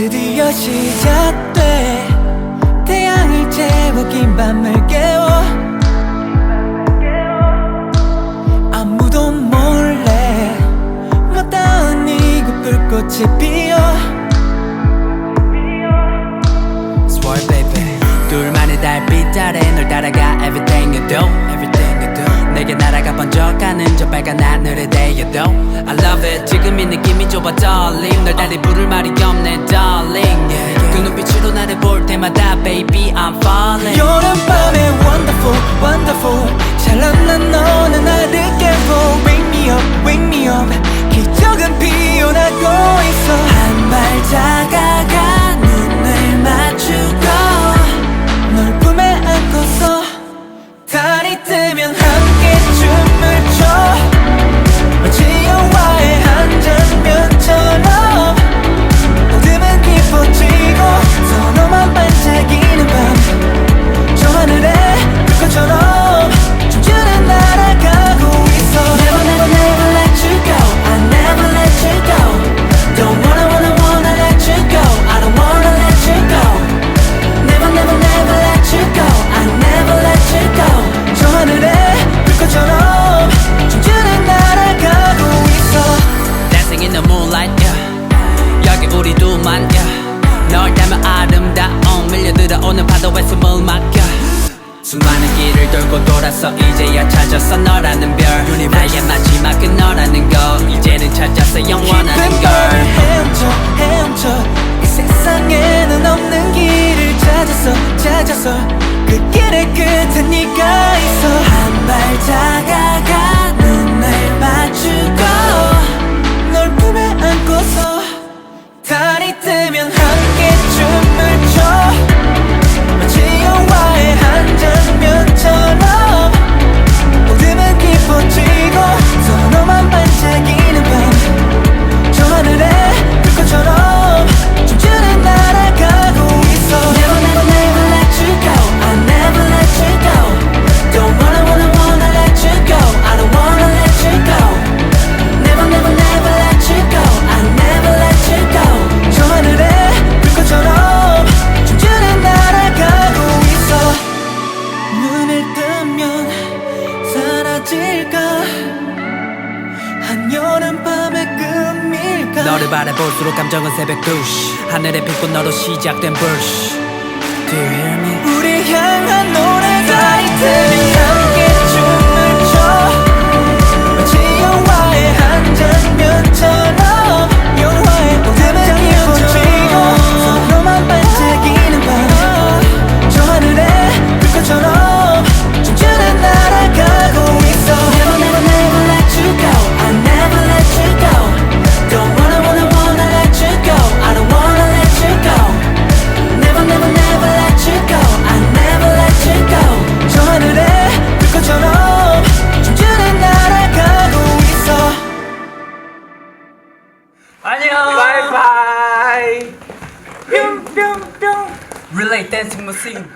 드디어 시작돼. 태양을 채워 긴 밤을 깨워. 아무도 몰래 못다운 이곳 불꽃이 피어. Swear baby 둘만의 달빛 아래 널 따라가 everything you do everything you do. 내게 날아가 번쩍하는 저 빨간 하늘에 대여도. I love it. 지금 이 느낌이 좁아 떨림 널 달리 부를 말이 없 darling yeah, yeah. 그 눈빛으로 나를 볼 때마다 baby I'm falling 여름밤의 원더 왜 숨을 막혀. 수많은 길을 돌고 돌아서 이제야 찾았어 너라는 별. 나의 마지막은 너라는 거. 이제는 찾았어 영원하는 걸. 너를 바라볼수록 감정은 새벽 2시. 하늘에 빛꽃 너로 시작된 불씨 Do you hear me? 우리 향한 노래. 안녕. 바이바이. 뿅뿅뿅. Relay dancing machine.